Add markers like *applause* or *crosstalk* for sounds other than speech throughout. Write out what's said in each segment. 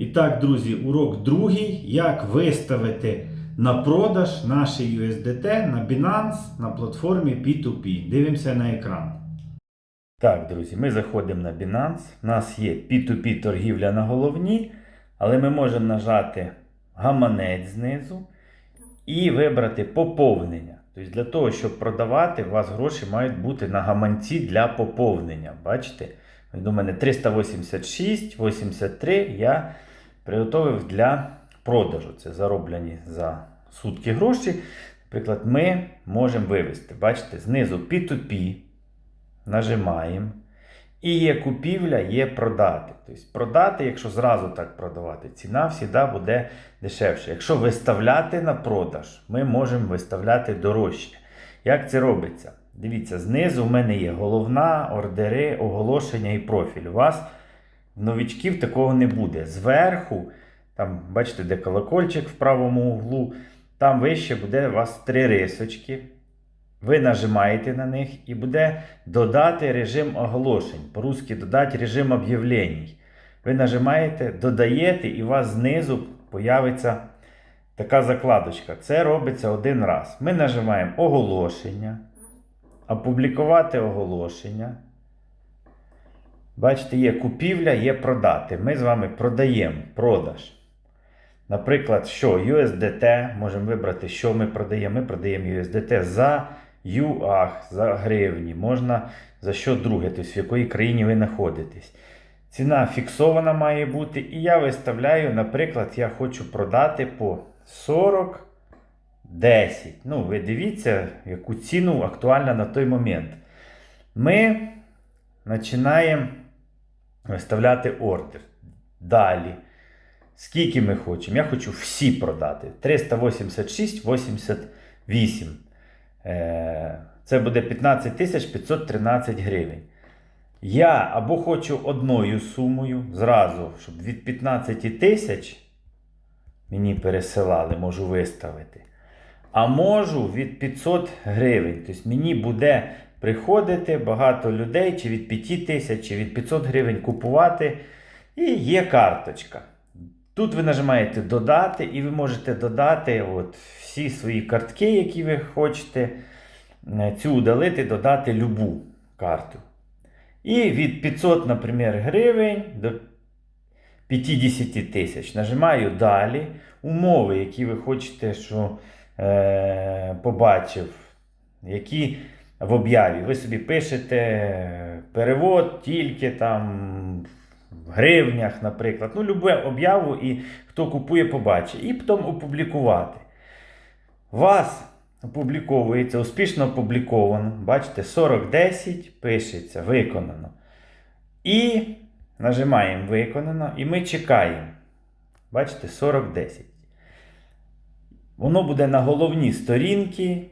І так, друзі, урок другий. Як виставити на продаж наші USDT на Binance на платформі P2P. Дивимося на екран. Так, друзі, ми заходимо на Binance. У нас є P2P торгівля на головні, але ми можемо нажати гаманець знизу і вибрати поповнення. Тобто для того, щоб продавати, у вас гроші мають бути на гаманці для поповнення. Бачите? До мене 386, 83 я приготовив для продажу. Це зароблені за сутки гроші. Наприклад, ми можемо вивести. Бачите, знизу P2P. Нажимаємо. І є купівля, є продати. Тобто продати, якщо зразу так продавати, ціна завжди буде дешевше. Якщо виставляти на продаж, ми можемо виставляти дорожче. Як це робиться? Дивіться, знизу в мене є головна, ордери, оголошення і профіль. У вас в новичків такого не буде. Зверху, там, бачите, де колокольчик в правому углу, там вище буде у вас три рисочки. Ви нажимаєте на них і буде додати режим оголошень. По-русски додати режим об'явлень. Ви нажимаєте, додаєте, і у вас знизу появиться така закладочка. Це робиться один раз. Ми нажимаємо оголошення, опублікувати оголошення. Бачите, є купівля, є продати. Ми з вами продаємо продаж. Наприклад, що USDT, можемо вибрати, що ми продаємо. Ми продаємо USDT за ЮАХ, за гривні, можна за що друге, тобто в якої країні ви знаходитесь. Ціна фіксована має бути. І я виставляю, наприклад, я хочу продати по 40 10. Ну, ви дивіться, яку ціну актуальна на той момент. Ми починаємо виставляти ордер. Далі. Скільки ми хочемо? Я хочу всі продати. 386,88. Е, Це буде 15 513 гривень. Я або хочу одною сумою зразу, щоб від 15 тисяч мені пересилали, можу виставити. А можу від 500 гривень. Тобто мені буде приходити багато людей, чи від 5 тисяч, чи від 500 гривень купувати. І є карточка. Тут ви нажимаєте додати, і ви можете додати от всі свої картки, які ви хочете. Е, Цю удалити, додати любу карту. І від 500, наприклад, гривень до 50 тисяч. Нажимаю далі. Умови, які ви хочете, що е, побачив, які в об'яві. Ви собі пишете перевод тільки там в гривнях, наприклад. Ну, любе об'яву, і хто купує, побачить. І потім опублікувати. Вас опубліковується, успішно опубліковано. Бачите, 4010 пишеться, виконано. І нажимаємо виконано, і ми чекаємо. Бачите, 4010. Воно буде на головній сторінці.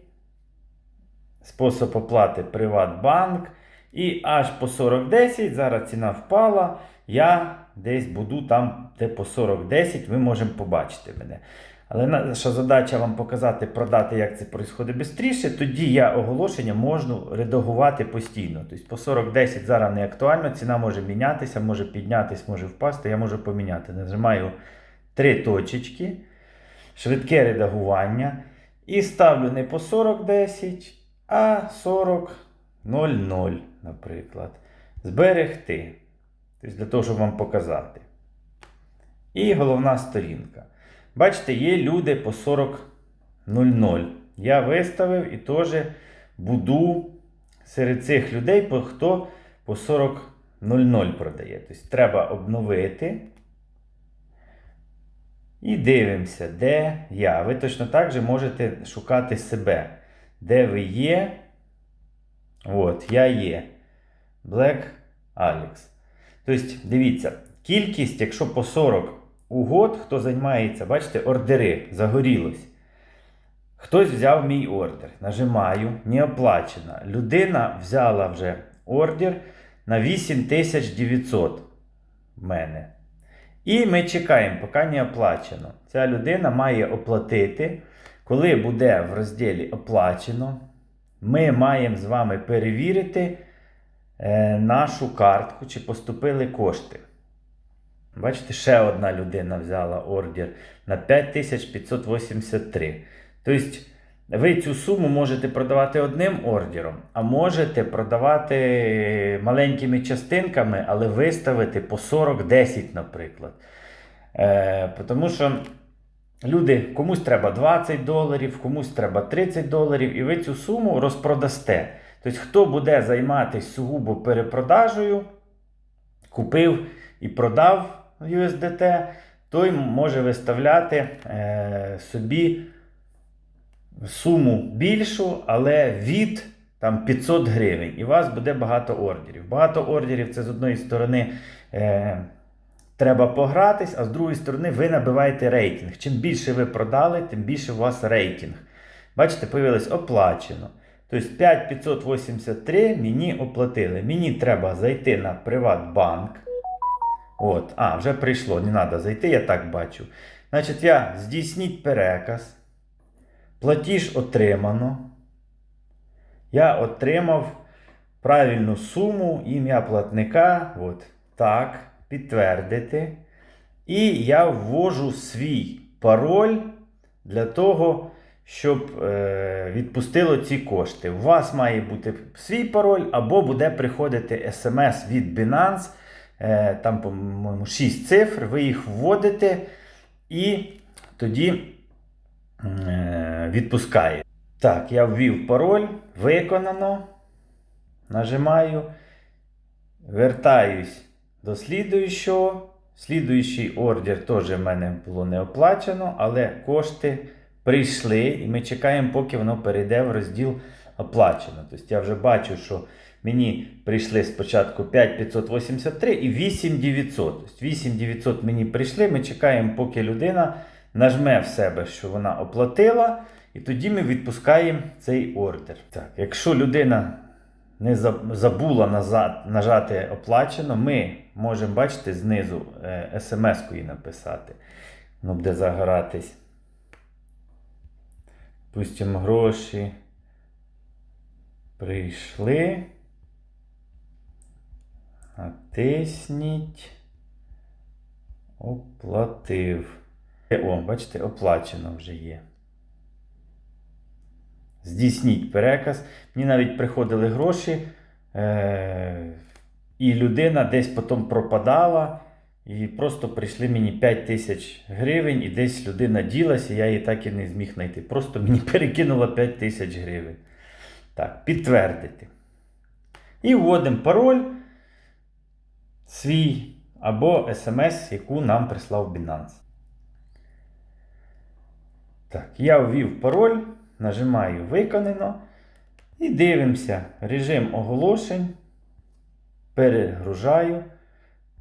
Спосіб оплати Приватбанк. І аж по 4010, зараз ціна впала. Я десь буду там, де по 4010, ви можемо побачити мене. Але наша задача вам показати, продати, як це відбувається швидше. Тоді я оголошення можу редагувати постійно. Тобто по 4010 зараз не актуально, ціна може мінятися, може піднятися, може впасти. Я можу поміняти. Нажимаю три точечки, швидке редагування. І ставлю не по 4010, а 40.00, наприклад. Зберегти. Тобто для того, щоб вам показати. І головна сторінка. Бачите, є люди по 40.00. Я виставив і теж буду серед цих людей, хто по 40.00 продає. Тобто треба обновити. І дивимося, де я. Ви точно так же можете шукати себе. Де ви є? От, я є. Black Alex. Тобто, дивіться, кількість, якщо по 40 угод, хто займається, бачите, ордери, загорілось. Хтось взяв мій ордер. Нажимаю, не оплачено. Людина взяла вже ордер на 8900 в мене. І ми чекаємо, поки не оплачено. Ця людина має оплатити. Коли буде в розділі оплачено, ми маємо з вами перевірити е, нашу картку, чи поступили кошти. Бачите, ще одна людина взяла ордер на 5583. Тобто, ви цю суму можете продавати одним ордером, а можете продавати маленькими частинками, але виставити по 40-10, наприклад. Е, тому що люди, комусь треба 20 доларів, комусь треба 30 доларів, і ви цю суму розпродасте. Тобто, хто буде займатися сугубо перепродажею, купив і продав USDT, той може виставляти е, собі суму більшу, але від там, 500 гривень. І у вас буде багато ордерів. Багато ордерів це з одної сторони. Е, Треба погратись, а з другої сторони, ви набиваєте рейтинг. Чим більше ви продали, тим більше у вас рейтинг. Бачите, появилось оплачено. Тобто 5583 мені оплатили. Мені треба зайти на Приватбанк. От, а, вже прийшло, не треба зайти, я так бачу. Значить, я здійсніть переказ. Платіж отримано. Я отримав правильну суму, ім'я платника. От, так, підтвердити. І я ввожу свій пароль для того, щоб е, відпустило ці кошти. У вас має бути свій пароль, або буде приходити смс від Binance. Е, там, по-моєму, 6 цифр, ви їх вводите і тоді е, відпускає. Так, я ввів пароль, виконано. Нажимаю, вертаюсь до слідуючого. Слідуючий ордер теж в мене було не оплачено, але кошти прийшли, і ми чекаємо, поки воно перейде в розділ оплачено. Тобто я вже бачу, що мені прийшли спочатку 5583 і 8900. Тобто 8900 мені прийшли. Ми чекаємо, поки людина нажме в себе, що вона оплатила, і тоді ми відпускаємо цей ордер. Так, якщо людина не забула назад, нажати оплачено, ми можемо, бачите, знизу е, смс-кою написати. Воно буде загоратись. Пустимо гроші. Прийшли. Натисніть. Оплатив. О, бачите, оплачено вже є. Здійсніть переказ. Мені навіть приходили гроші, е- і людина десь потім пропадала. І просто прийшли мені 5 тисяч гривень, і десь людина ділася, я її так і не зміг знайти. Просто мені *laughs* перекинула 5 тисяч гривень. Так, підтвердити. І вводимо пароль свій або смс, яку нам прислав Binance. Так, я ввів пароль, нажимаю виконано. І дивимося режим оголошень. Перегружаю.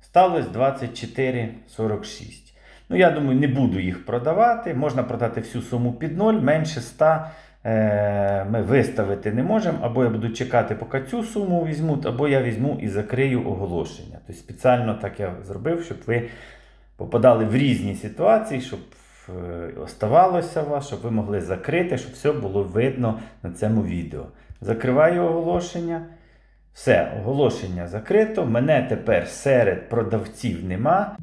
Сталося 24,46. Ну, я думаю, не буду їх продавати. Можна продати всю суму під 0, менше 100 е, ми виставити не можемо. Або я буду чекати, поки цю суму візьмуть, або я візьму і закрию оголошення. Тобто спеціально так я зробив, щоб ви попадали в різні ситуації, щоб оставалося у вас, щоб ви могли закрити, щоб все було видно на цьому відео. Закриваю оголошення. Все, оголошення закрито. Мене тепер серед продавців нема.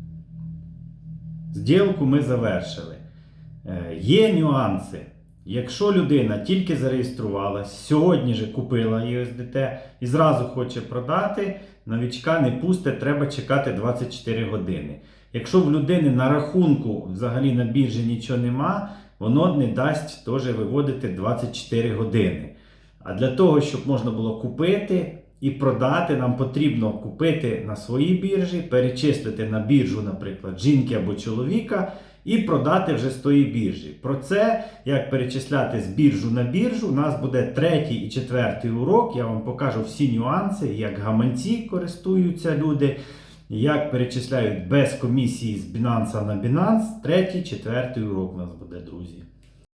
Зділку ми завершили. Е, Є нюанси. Якщо людина тільки зареєструвалась, сьогодні же купила USDT і зразу хоче продати, новічка не пусте, треба чекати 24 години. Якщо в людини на рахунку взагалі на біржі нічого нема, воно не дасть теж виводити 24 години. А для того, щоб можна було купити і продати, нам потрібно купити на своїй біржі, перечислити на біржу, наприклад, жінки або чоловіка, і продати вже з тої біржі. Про це, як перечисляти з біржу на біржу, у нас буде третій і четвертий урок. Я вам покажу всі нюанси, як гаманці користуються люди, як перечисляють без комісії з Binance на Binance. Третій, четвертий урок у нас буде, друзі.